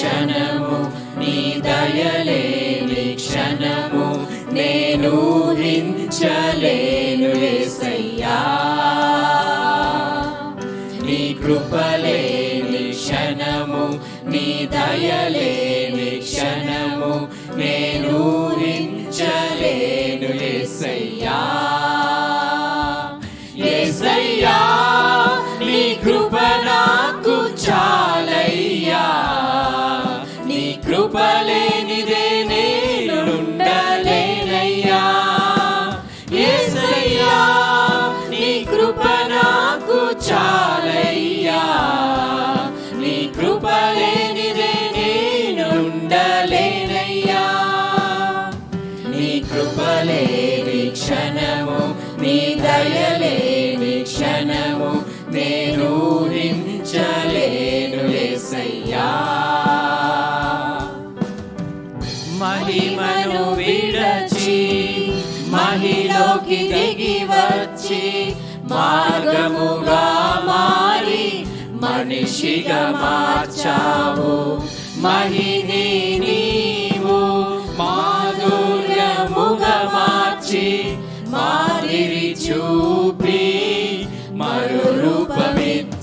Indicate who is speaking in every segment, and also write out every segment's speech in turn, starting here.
Speaker 1: క్షణము నీ దయలేని క్షణము నేను హించలేను ఏసయ్యా. నీ కృపలేని క్షణము నీ దయలేని కృపలేని క్షణము నీ దయలేని క్షణము నేను ఊహించలేను ఏసయ్యా మహిమను విడచి మహిలోకి దిగి వచ్చి మార్గముగా మారి మనిషిగా మార్చావు మహిని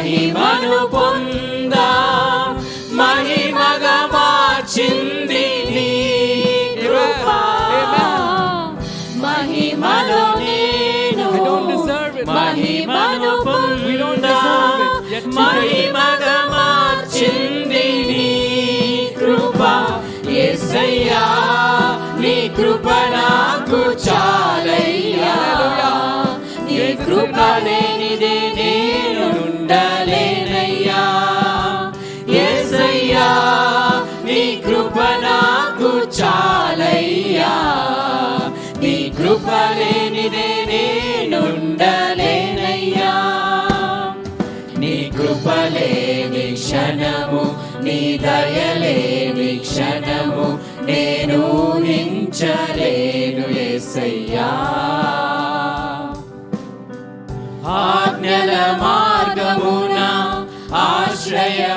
Speaker 1: మహిమను పొందా. మహిమగా మార్చింది నీ కృప. మహిమలో నేను. మహిమను పొందా. మహిమగా మార్చింది నీ కృప. యేసయ్యా నీ కృప నాకు చాలయ్యా. కృప లేనిదే నేను ఉండలేనయ్యా యేసయ్యా నీ కృప నాకు చాలయ్యా. నీ కృప లేనిదే నేను ఉండలేనయ్యా నీ కృపలేని క్షణము నీ దయలేని క్షణము నేను ఊహించలేను ఏసయ్యా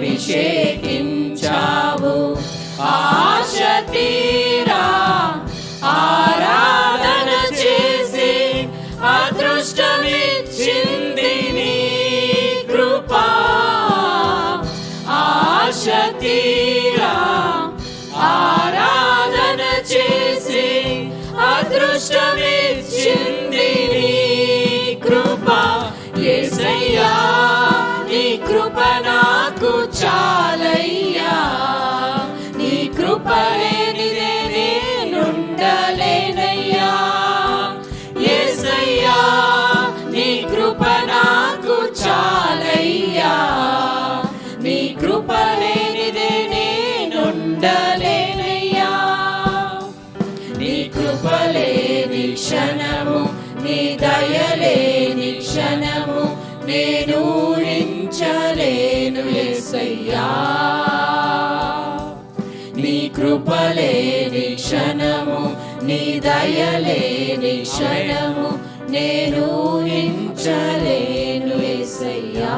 Speaker 1: అభిషేకించావు. ఆశ తీరా ఆరాధన చేసి అదృష్టమిచ్చింది నీ కృపా. ఆశ తీరా ఆరాధన చేసి అదృష్టమిచ్చింది నీ కృప. యేసయ్యా నీ కృపణ చాలయ్యా. నీ కృప లేనిదే నేనుండలేనయ్యా. యేసయ్యా నీ కృప నాకు చాలయ్యా. నీ కృప నేనుండలేనయ్యా. నీ కృపలేని క్షణము నీ దయలేని క్షణము నేను ఊహించలేను నీ కృపలేని క్షణము నీ దయలేని క్షణము నేను ఊహించలేను యేసయ్యా